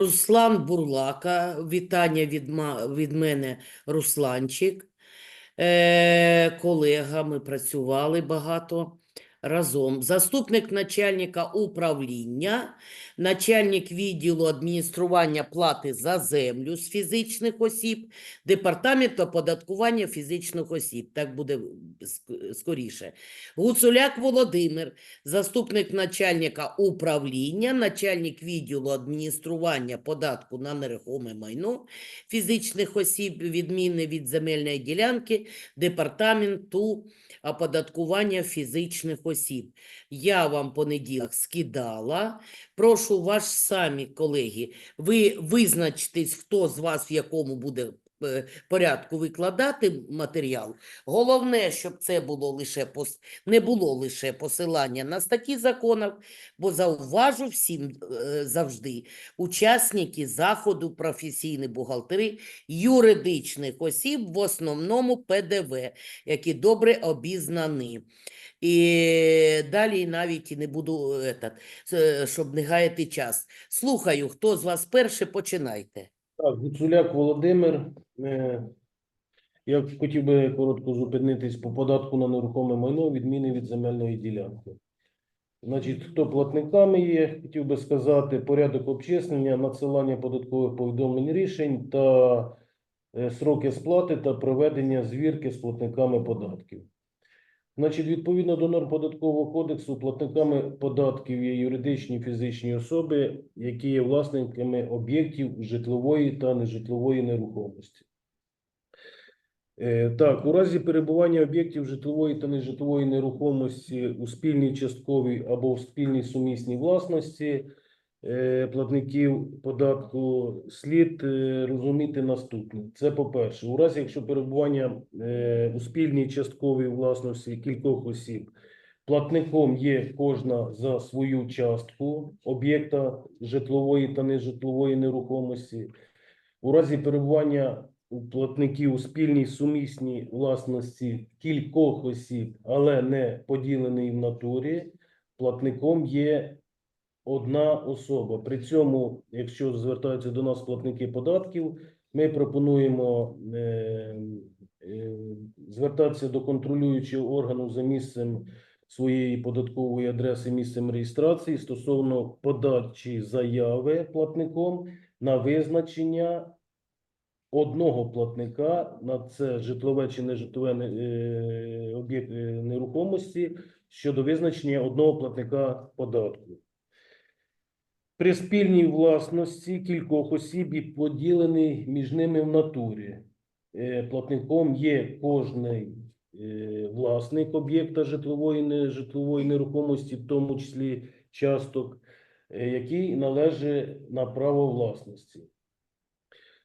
Руслан Бурлака. Вітання від, ма- від мене, Русланчик. Е, колега, ми працювали багато разом. Заступник начальника управління, начальник відділу адміністрування плати за землю з фізичних осіб, департамент оподаткування фізичних осіб. Так буде скоріше. Гуцуляк Володимир, заступник начальника управління, начальник відділу адміністрування податку на нерухоме майно фізичних осіб, відмінне від земельної ділянки, департаменту оподаткування фізичних осіб. Я вам понеділок скидала. Прошу вас самі, колеги, ви визначтесь, хто з вас в якому буде е, порядку викладати матеріал. Головне, щоб це було лише пос... не було лише посилання на статті законів, бо зауважу всім е, завжди, учасники заходу, професійні бухгалтери, юридичних осіб, в основному ПДВ, які добре обізнані. І далі навіть не буду, этот, е, щоб не гаяти час. Слухаю, хто з вас перший, починайте. Так, Гуцуляк Володимир. Е, Я хотів би коротко зупинитись по податку на нерухоме майно, відміни від земельної ділянки. Значить, хто платниками є, хотів би сказати, порядок обчислення, надсилання податкових повідомлень рішень та е, сроки сплати та проведення звірки з платниками податків. Значить, відповідно до норм податкового кодексу, платниками податків є юридичні фізичні особи, які є власниками об'єктів житлової та нежитлової нерухомості. Е, Так, у разі перебування об'єктів житлової та нежитлової нерухомості у спільній частковій або в спільній сумісній власності платників податку слід е, розуміти наступне. Це по-перше, у разі, якщо перебування е, у спільній частковій власності кількох осіб, платником є кожна за свою частку об'єкта житлової та нежитлової нерухомості. У разі перебування у платників у спільній сумісній власності кількох осіб, але не поділений в натурі, платником є одна особа. При цьому, якщо звертаються до нас платники податків, ми пропонуємо е, е, звертатися до контролюючого органу за місцем своєї податкової адреси, місцем реєстрації стосовно подачі заяви платником на визначення одного платника на це житлове чи нежитлове не- е, об'єкт е, нерухомості щодо визначення одного платника податку. При спільній власності кількох осіб і поділений між ними в натурі. Е, Платником є кожний е, власник об'єкта житлової нежитлової нерухомості, в тому числі часток, е, який належить на право власності.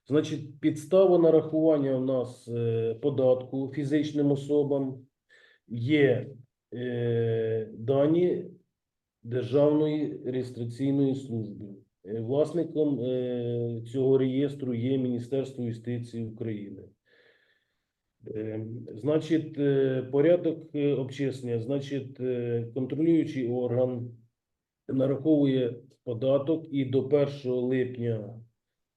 Значить, підстава нарахування у нас податку фізичним особам є дані Державної реєстраційної служби. Е, Власником е, цього реєстру є Міністерство юстиції України. Е, Значить, порядок обчислення, значить, контролюючий орган нараховує податок і до 1 липня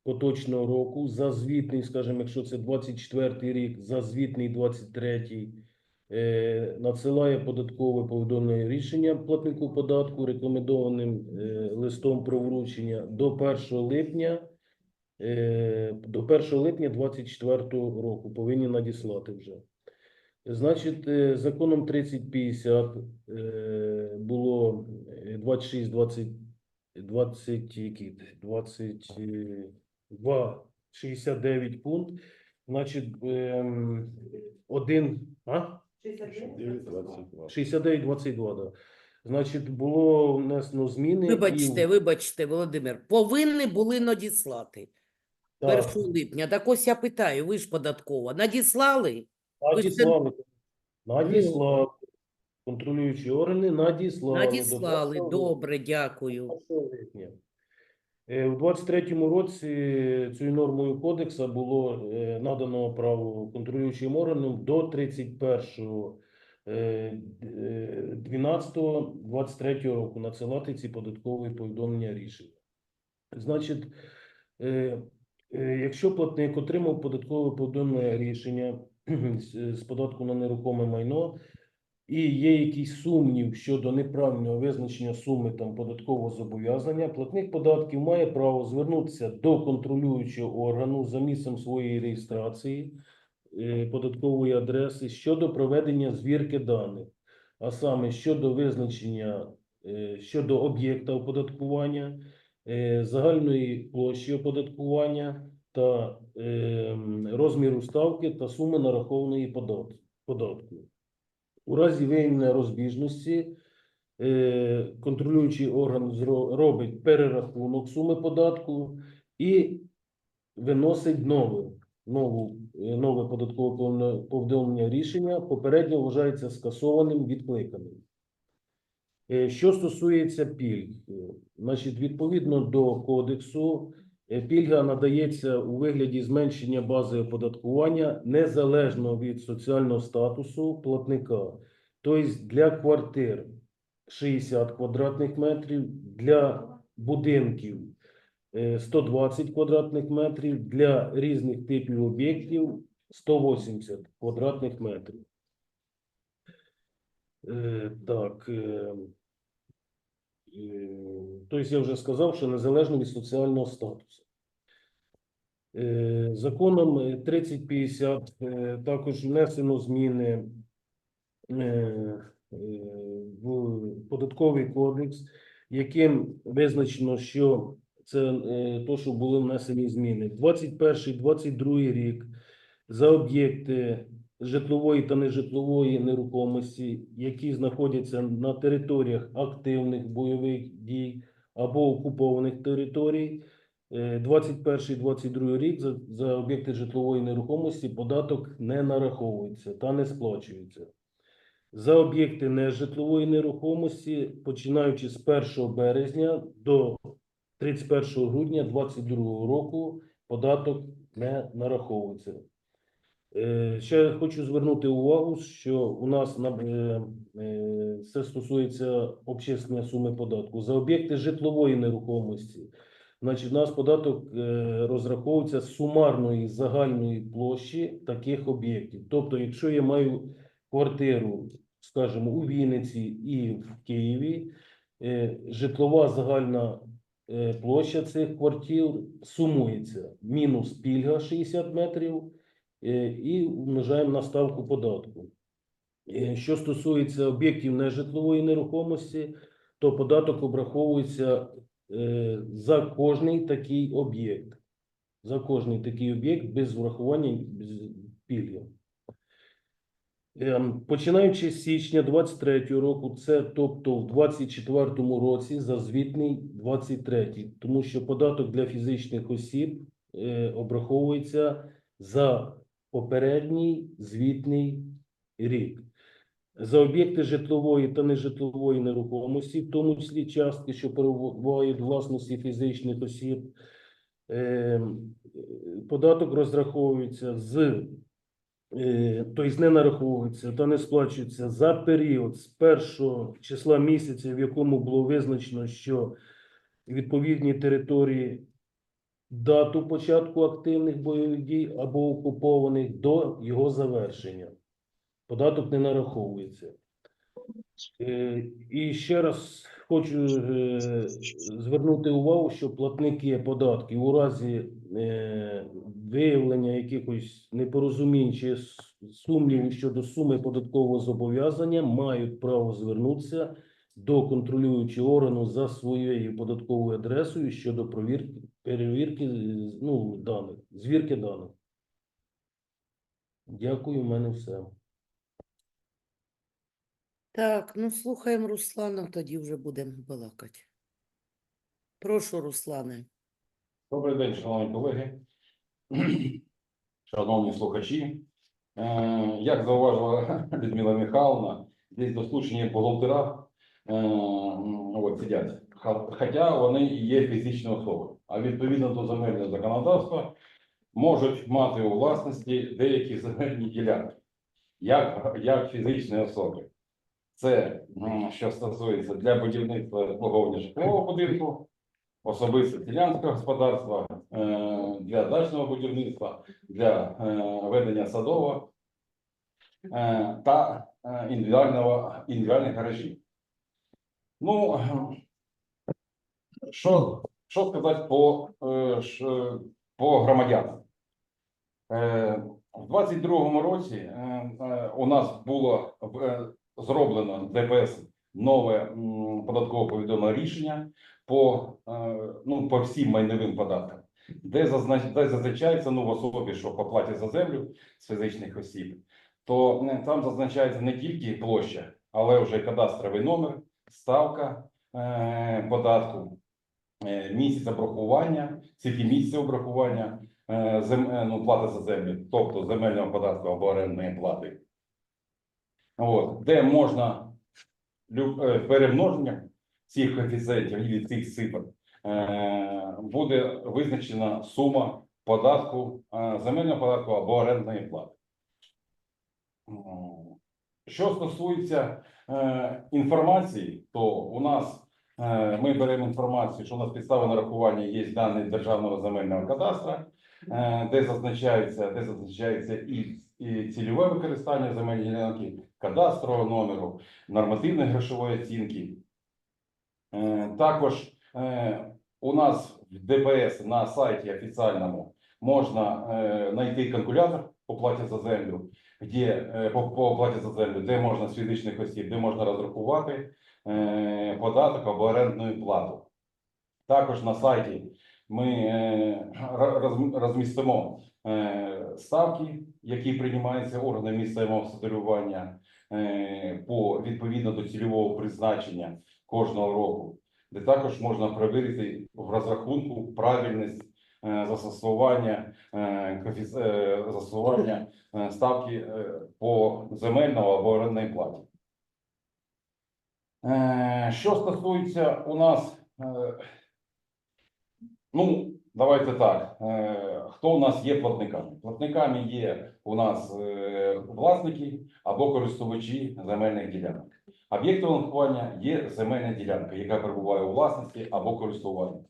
поточного року за звітний, скажімо, якщо це 24 рік, за звітний 23 е, надсилає податкове повідомлення рішення платнику податку рекомендованим е, листом про вручення до 1 липня е, до 1 липня 24 року повинні надіслати вже. Значить, е, законом 3050 е, було е, 26, 20, 20, які, 22, 69 пункт. Значить, ем, один, а? 69, 22, да. Значить, було внесено зміни. і- Вибачте, вибачте, Володимир, повинні були надіслати Так, 1 липня. Так ось я питаю, ви ж податкова, надіслали? ви ж це- надіслали. Надіслали. Контролюючі органи надіслали. Надіслали, 1 добре, дякую. 1 липня. Е, У 23-му році цією нормою кодексу було е, надано право контролюючим органам до 31 е, е, 12-23 року надсилати ці податкові повідомлення рішення. Значить, Е, е, Якщо платник отримав податкове повідомлене рішення з податку на нерухоме майно, і є якийсь сумнів щодо неправильного визначення суми там податкового зобов'язання, платник податків має право звернутися до контролюючого органу за місцем своєї реєстрації е, податкової адреси щодо проведення звірки даних, а саме щодо визначення е, щодо об'єкта оподаткування, е, загальної площі оподаткування та е, розміру ставки та суми нарахованої подат- податку. У разі виявлення розбіжності е, контролюючий орган робить перерахунок суми податку і виносить нове, нову, е, нове податкове повідомлення рішення, попередньо вважається скасованим, відкликаним. Е, Що стосується пільг, значить, відповідно до кодексу, пільга надається у вигляді зменшення бази оподаткування незалежно від соціального статусу платника. Тобто для квартир 60 квадратних метрів, для будинків е, 120 квадратних метрів, для різних типів об'єктів 180 квадратних метрів. Е, Так. Тобто я вже сказав, що незалежно від соціального статусу. Е, Законом е, 3050 е, також внесено зміни е, в податковий кодекс, яким визначено, що це то, що були внесені зміни. 21-22 рік за об'єкти житлової та нежитлової нерухомості, які знаходяться на територіях активних бойових дій або окупованих територій. е, 21-22 рік за, за об'єкти житлової нерухомості податок не нараховується та не сплачується. За об'єкти нежитлової нерухомості, починаючи з 1 березня до 31 грудня 2022 року, податок не нараховується. Е, Ще хочу звернути увагу, що у нас на е, стосується обчислення суми податку за об'єкти житлової нерухомості. Значить, у нас податок е, розраховується з сумарної загальної площі таких об'єктів. Тобто, якщо я маю квартиру, скажімо, у Вінниці і в Києві, житлова загальна площа цих квартир сумується мінус пільга 60 метрів і умножаємо на ставку податку. Е, Що стосується об'єктів нежитлової нерухомості, то податок обраховується е, за кожний такий об'єкт. За кожний такий об'єкт без врахування пільги. Ем, Починаючи з січня 23 року, це тобто в 24 році за звітний 23, тому що податок для фізичних осіб е, обраховується за попередній звітний рік. За об'єкти житлової та нежитлової нерухомості, в тому числі частки, що перебувають власності фізичних осіб, е, податок розраховується з е, тобто не нараховується та не сплачується за період з першого числа місяця, в якому було визначено, що відповідні території дату початку активних бойових дій або окупованих до його завершення. Податок не нараховується. Е, І ще раз хочу е, звернути увагу, що платники податків у разі е, виявлення якихось непорозумінь чи сумнівів щодо суми податкового зобов'язання мають право звернутися до контролюючого органу за своєю податковою адресою щодо провірки, перевірки е, ну, даних, звірки даних. Дякую, в мене все. Так, ну слухаємо Руслана, тоді вже будемо балакати. Прошу, Руслане. Добрий день, шановні колеги, шановні слухачі. Е, Як зауважила Людмила Михайловна, десь дослушені бухгалтера е, от, сидять. Хоча вони і є фізичні особи, а відповідно до земельного законодавства можуть мати у власності деякі земельні ділянки, як, як фізичні особи. Це що стосується для будівництва обслуговування житлового будинку, особисте селянське господарство, е, для дачного будівництва, для е, ведення садового е, та індивідуального індивідуальних гаражів. Ну, що, що сказати по, е, по громадянам? Е, В 22-му році е, у нас було зроблено ДПС нове податкове повідомлене рішення по, ну, по всім майновим податкам, де, зазнач, де зазначається ну, в особі, що по платі за землю з фізичних осіб, то там зазначається не тільки площа, але вже кадастровий номер, ставка податку, місяць обрахування, скільки місяців обрахування, е, е, ну, плати за землю, тобто земельного податку або орендної плати. От, де можна е, цих коефіцієнтів і цих цифр е, буде визначена сума податку, е, земельного податку або орендної плати. Що стосується е, інформації, то у нас е, ми беремо інформацію, що у нас підстави нарахування є дані державного земельного кадастра, е, де зазначається, де зазначається і, і цільове використання земельної ділянки, кадастрового номеру, нормативної грошової оцінки. Е, Також е, у нас в ДПС на сайті офіційному можна е, знайти калькулятор по платі за землю, де по, по за землю, де можна з фізичних осіб, де можна розрахувати е, податок або орендну плату. Також на сайті ми е, розмістимо е, ставки, які приймаються органами місцевого самоврядування по відповідно до цільового призначення кожного року, де також можна перевірити в розрахунку правильність застосування е, е, застосування е, ставки е, по земельному або орендній платі. Е, Що стосується у нас, е, ну, давайте так, е, хто у нас є платниками? Платниками є у нас е, власники або користувачі земельних ділянок. Об'єктом нарахування є земельна ділянка, яка перебуває у власності або користуванні.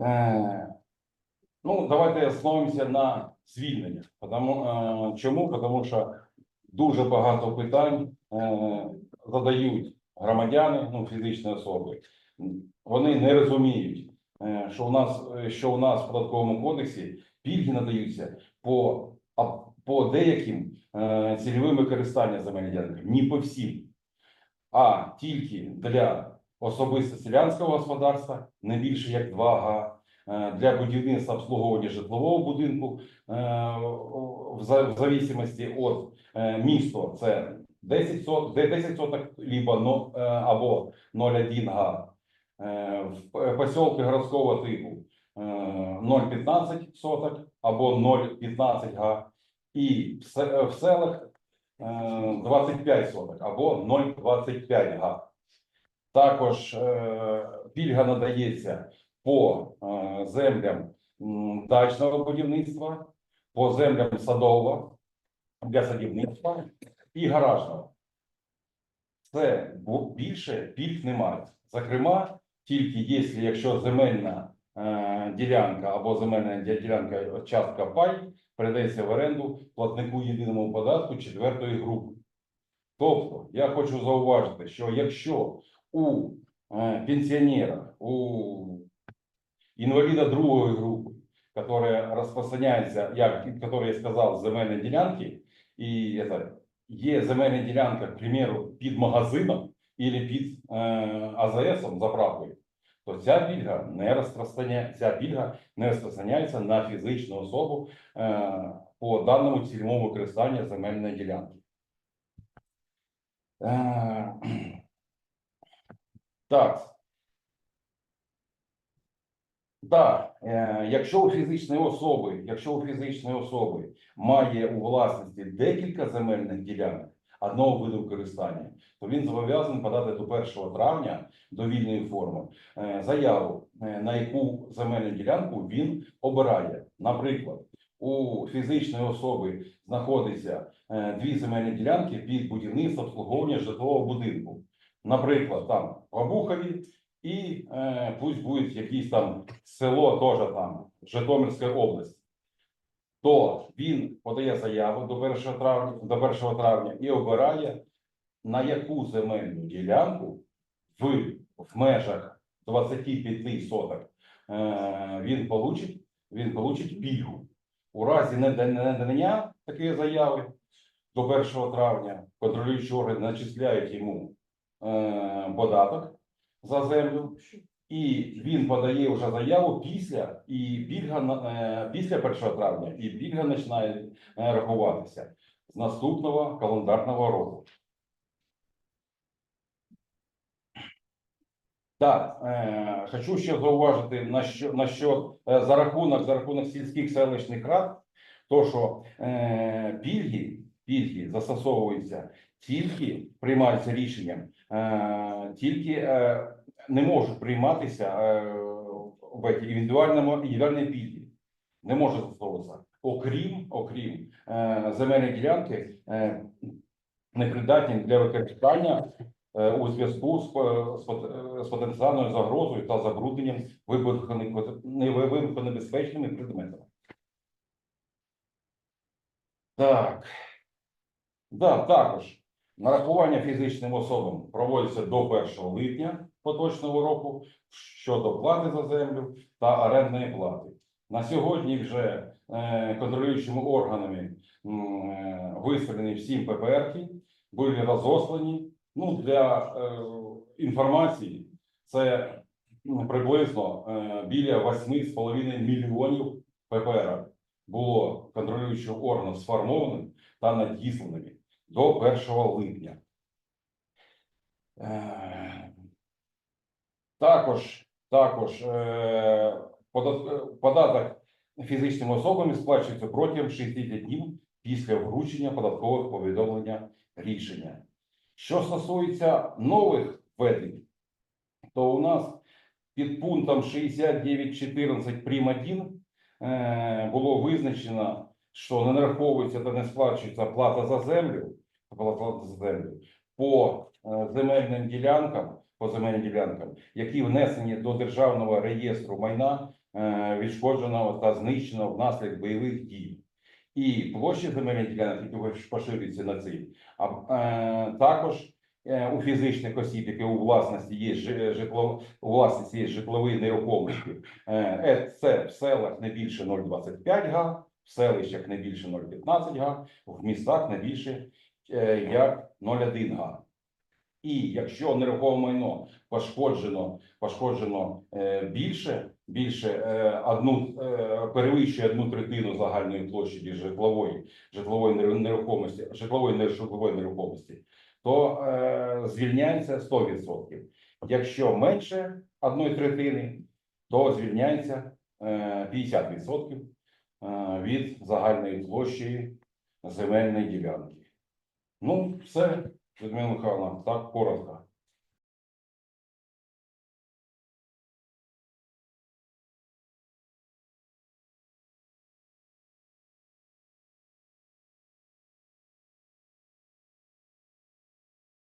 Е, Ну, давайте остановимося на звільненнях. Потому, е, чому? Тому що дуже багато питань е, задають громадяни, ну, фізичні особи. Вони не розуміють, що у нас, що у нас в податковому кодексі пільги надаються по, по деяким цільовим використанням земельних ділянок, ні по всім, а тільки для особисто селянського господарства не більше як 2 га, е, для будівництва обслуговування житлового будинку е, в зависимості від е, міста це 10 соток, 10 соток, либо, або 0,1 га. В п- поселки городського типу е, 0,15 соток або 0,15 га. І в селах е, 25 соток або 0,25 га. Також е, пільга надається по е, землям дачного будівництва, по землям садового для садівництва і гаражного. Це більше пільг немає. Зокрема, тільки якщо, якщо земельна е, ділянка або земельна ділянка частка пай передається в оренду платнику єдиному податку четвертої групи. Тобто, я хочу зауважити, що якщо у е, пенсіонера, у инвалида другой группы, которая распространяется, я, который я сказал, земельные делянки, и это є земельна ділянка, к примеру, під магазином или під е, АЗСом заправкою, то ця пільга не розпространяє, ця пільга не розпространяється на фізичну особу е, по даному цільовому використанню земельної ділянки. Е, Так. Так, е, якщо у фізичної особи, якщо у фізичної особи має у власності декілька земельних ділянок одного виду використання, то він зобов'язаний подати до 1 травня до вільної форми е, заяву, е, на яку земельну ділянку він обирає. Наприклад, у фізичної особи знаходиться е, дві земельні ділянки під будівництво обслуговування житлового будинку. Наприклад, там в Обухові і е, пусть буде якесь там село теж там, Житомирська область, то він подає заяву до 1 травня, до 1 травня і обирає, на яку земельну ділянку в, в межах 25 соток е, він получить, він получить пільгу. У разі недання такої заяви до 1 травня контролюючі органи начисляють йому податок за землю, і він подає вже заяву після і пільга е, після 1 травня, і пільга починає е, рахуватися з наступного календарного року. Так, е, хочу ще зауважити на що, на що е, за рахунок за рахунок сільських селищних рад, то що е, пільги, пільги застосовуються тільки приймаються рішенням, е, тільки е, не можуть прийматися е, в індивідуальному індивідуальні пільги. Не може застосовуватися. Окрім, окрім е, земельної ділянки, е, непридатні для використання е, у зв'язку з, по- з, з потенціальною загрозою та забрудненням вибухонебезпечними предметами. Так. Да, також нарахування фізичним особам проводиться до 1 липня поточного року щодо плати за землю та орендної плати. На сьогодні вже е, контролюючими органами е, виставлені всі ППРки, були розослані. Ну, для е, інформації це приблизно біля 8,5 мільйонів ППР було контролюючим органом сформованим та надісланими до 1 липня. Е, Також, також е, подат- податок фізичними особами сплачується протягом 60 днів після вручення податкових повідомлення рішення. Що стосується нових введень, то у нас під пунктом 69.14 прим. 1 е, було визначено, що не нараховується та не сплачується плата за землю, плата за землю по е, земельним ділянкам, по земельним ділянкам, які внесені до державного реєстру майна е, відшкодженого та знищеного внаслідок бойових дій. І площі земельних ділянок, які поширюються на ці, а е, також е, у фізичних осіб, які у власності є жи- житло, у власності є житлової нерухомості, е, е, це в селах не більше 0,25 га, в селищах не більше 0,15 га, в містах не більше е, як 0,1 га. І якщо нерухоме майно пошкоджено, пошкоджено е, більше, більше е, одну перевищує одну третину загальної площі житлової житлової нерухомості, житлової нежитлової нерухомості, то звільняється 100%. Якщо менше одної третини, то звільняється е, 50% е, від загальної площі земельної ділянки. Ну, все, Людмила Михайловна, так коротко.